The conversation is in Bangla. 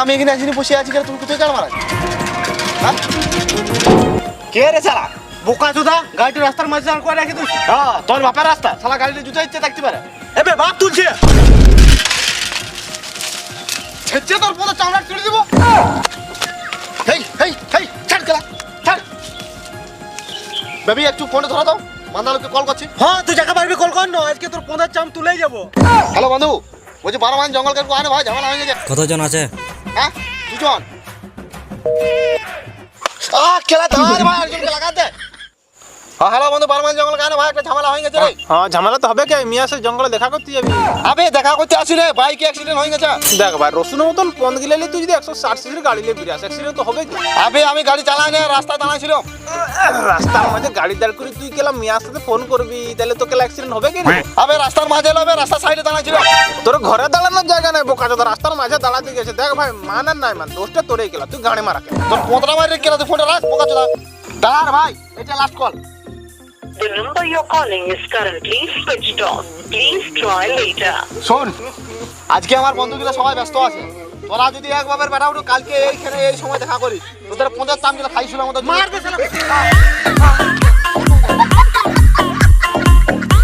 আমি এখানে আসিনি বসে আছি কেন তুমি কোথায় গাড় মারা হ্যাঁ? কে রে সালা বোকা চোদা গাড়িটা রাস্তার মাঝে দাঁড় করে রেখে তুই হ্যাঁ তোর বাপের রাস্তা। শালা গাড়িতে জুতো ইচ্ছে থাকতে পারে। এবে বাপ তুলছে। ছেচে তোর পথে চামড়া ছিঁড়ে দিব। হেই হেই হেই ছাড় গেলা ছাড়। বেবি একটু ফোনে ধরা দাও। মান্দালোকে কল করছি। হ্যাঁ তুই জায়গা পারবি কল কর না আজকে তোর পনেরো চাম তুলেই যাব। হ্যালো বন্ধু। বলছি বারো মান জঙ্গল কেটে আনে ভাই ঝামেলা হয়ে গেছে। কতজন আছে? হ্যাঁ দুজন। আহ খেলা ধার ভাই আরেকজনকে লাগাতে। হ্যালো বন্ধু বারো মান জঙ্গল কেন ভাই একটা ঝামেলা হয়ে গেছে রে। হ্যাঁ ঝামেলা তো হবে কে? মিয়া সে জঙ্গলে দেখা করতে যাবি। আবে দেখা করতে আসি রে বাইকে অ্যাক্সিডেন্ট হয়ে গেছে। দেখ ভাই রসুনের মতন পন্দ গিলে তুই যদি একশো ষাট সিসির গাড়ি নিয়ে বিরাস অ্যাক্সিডেন্ট তো হবে কি আবে আমি গাড়ি চালাই না রাস্তায় দাঁড়াইছিল। রাস্তার মাঝে গাড়ি দাঁড় করে তুই কেলা মিয়ার সাথে ফোন করবি তাহলে তো কেলা অ্যাক্সিডেন্ট হবে কি? আবে রাস্তার মাঝে এলো রাস্তার সাইডে দাঁড়াইছিল। তোর ঘরে দাঁড়ানোর জায়গা নাই বোকা চোদা রাস্তার মাঝে দাঁড়াতে গেছে। দেখ ভাই মানার নাই মান দোষটা তোরেই গেলা তুই গাড়ি মারা তোর পোঁতরা মারি কেন তুই ফোনটা রাখ বোকা চোদা। দাঁড়ার ভাই এটা last call The number you're calling is currently switched off. Please try later. শোন আজকে আমার বন্ধুগুলো সবাই ব্যস্ত আছে। তোরা যদি একবার বেড়া উঠো কালকে এইখানে এই সময় দেখা করিস। তোদের পঞ্চাশ চামগুলো খাইছিল আমাদের মার দে শালা।